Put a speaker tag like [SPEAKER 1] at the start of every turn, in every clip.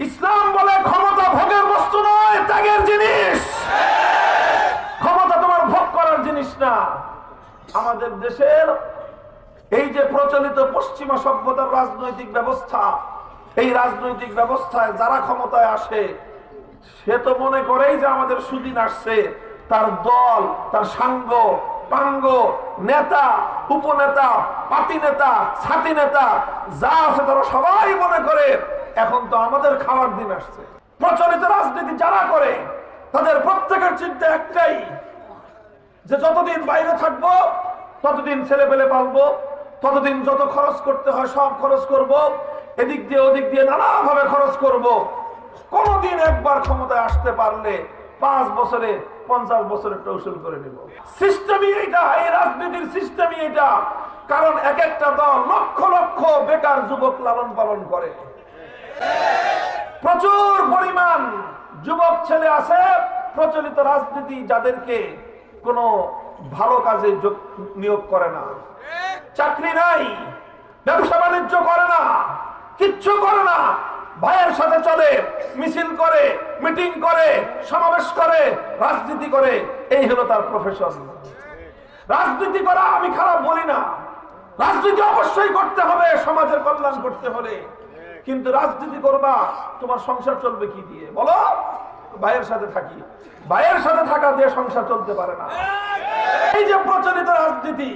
[SPEAKER 1] ইসলাম বলে ক্ষমতা ভোগের বস্তু নয়, ত্যাগের জিনিস। ক্ষমতা তোমার ভোগ করার জিনিস না। আমাদের দেশের এই যে প্রচলিত পশ্চিমা সভ্যতার রাজনৈতিক ব্যবস্থা, এই রাজনৈতিক ব্যবস্থায় যারা ক্ষমতায় আসে, সে তো মনে করেই যে আমাদের সুদিন আসছে। তার দল, তার সাঙ্গ, পাঙ্গ, নেতা, উপনেতা পাতি নেতা ছাতি নেতা যা আছে তারা সবাই মনে করে এখন তো আমাদের খাওয়ার দিন আসছে। প্রচলিত রাজনীতি যারা করে, তাদের প্রত্যেকের চিন্তা একটাই, যে যতদিন বাইরে থাকব, ততদিন ছেলে পেলে পালবো, ততদিন যত খরচ করতে হয় সব খরচ করব, এদিক দিয়ে ওদিক দিয়ে নানাভাবে খরচ করব। কোনদিন একবার ক্ষমতায় আসতে পারলে পাঁচ বছরে, পঞ্চাশ বছরের উসুল করে নিব। সিস্টেমই এটা এই রাজনীতির সিস্টেমই এটা কারণ এক একটা দল লক্ষ লক্ষ বেকার যুবক লালন পালন করে। প্রচুর পরিমাণ যুবক ছেলে আছে, প্রচলিত রাজনীতি যাদেরকে কোনো ভালো কাজে নিয়োগ করে না। চাকরি নাই, ব্যবসা বাণিজ্য করে না, কিচ্ছু করে না। ভাইয়ের সাথে চলে, মিছিল করে, মিটিং করে, সমাবেশ করে, রাজনীতি করে, এই হলো তার প্রফেশন রাজনীতি করা আমি খারাপ বলি না। রাজনীতি অবশ্যই করতে হবে, সমাজের কল্যাণ করতে হলে। কিন্তু রাজনীতি করবা, তোমার সংসার চলবে কি দিয়ে? বলো, ভাইয়ের সাথে থাকি। ভাইয়ের সাথে থাকা দিয়ে সংসার চলতে পারে না। এই যে প্রচলিত রাজনীতি,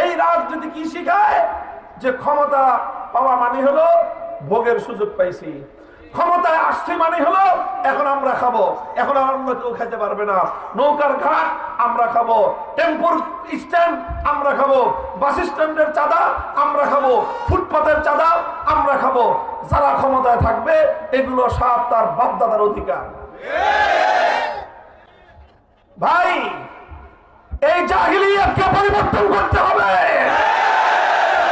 [SPEAKER 1] এই রাজনীতি কি শিখায়? যে ক্ষমতা পাওয়া মানে হলো, ভোগের সুযোগ পাইছি। ক্ষমতায় আসছি মানে হলো, এখন আমরা খাব। এখন আর অন্য কেউ খেতে পারবে না। নৌকার ঘাট, আমরা খাব। টেম্পুর স্ট্যান্ড, আমরা খাব। বাস স্ট্যান্ডের চাঁদা খাব, ফুটপাতের চাঁদা আমরা খাব। যারা ক্ষমতায় থাকবে, এগুলো সব তার বাপদাদার অধিকার। ভাই, এই জাহিলিয়াতকে পরিবর্তন করতে হবে।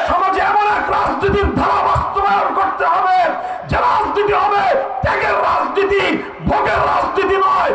[SPEAKER 1] সমাজে এমন এক রাজনীতির ধারা বাস্তবায়ন করতে হবে। যে রাজনীতি হবে ত্যাগের রাজনীতি, ভোগের রাজনীতি নয়